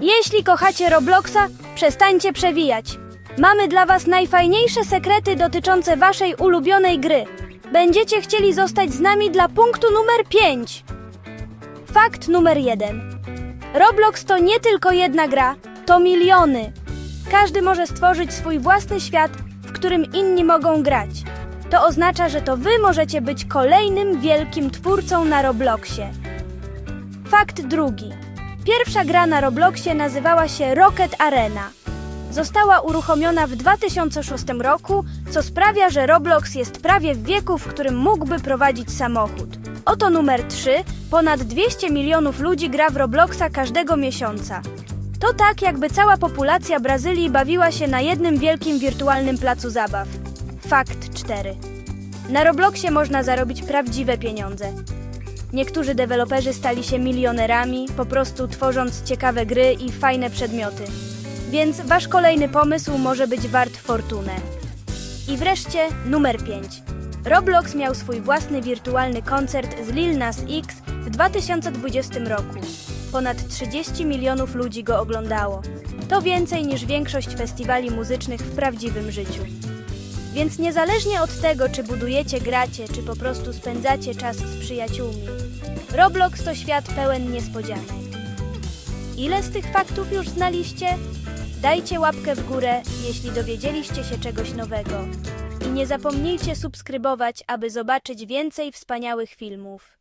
Jeśli kochacie Robloxa, przestańcie przewijać. Mamy dla Was najfajniejsze sekrety dotyczące Waszej ulubionej gry. Będziecie chcieli zostać z nami dla punktu numer 5. Fakt numer 1. Roblox to nie tylko jedna gra, to miliony. Każdy może stworzyć swój własny świat, w którym inni mogą grać. To oznacza, że to Wy możecie być kolejnym wielkim twórcą na Robloxie. Fakt drugi. Pierwsza gra na Robloxie nazywała się Rocket Arena. Została uruchomiona w 2006 roku, co sprawia, że Roblox jest prawie w wieku, w którym mógłby prowadzić samochód. Oto numer 3. Ponad 200 milionów ludzi gra w Robloxa każdego miesiąca. To tak, jakby cała populacja Brazylii bawiła się na jednym wielkim wirtualnym placu zabaw. Fakt 4. Na Robloxie można zarobić prawdziwe pieniądze. Niektórzy deweloperzy stali się milionerami, po prostu tworząc ciekawe gry i fajne przedmioty. Więc wasz kolejny pomysł może być wart fortunę. I wreszcie numer 5. Roblox miał swój własny wirtualny koncert z Lil Nas X w 2020 roku. Ponad 30 milionów ludzi go oglądało. To więcej niż większość festiwali muzycznych w prawdziwym życiu. Więc niezależnie od tego, czy budujecie, gracie, czy po prostu spędzacie czas z przyjaciółmi, Roblox to świat pełen niespodzianek. Ile z tych faktów już znaliście? Dajcie łapkę w górę, jeśli dowiedzieliście się czegoś nowego. I nie zapomnijcie subskrybować, aby zobaczyć więcej wspaniałych filmów.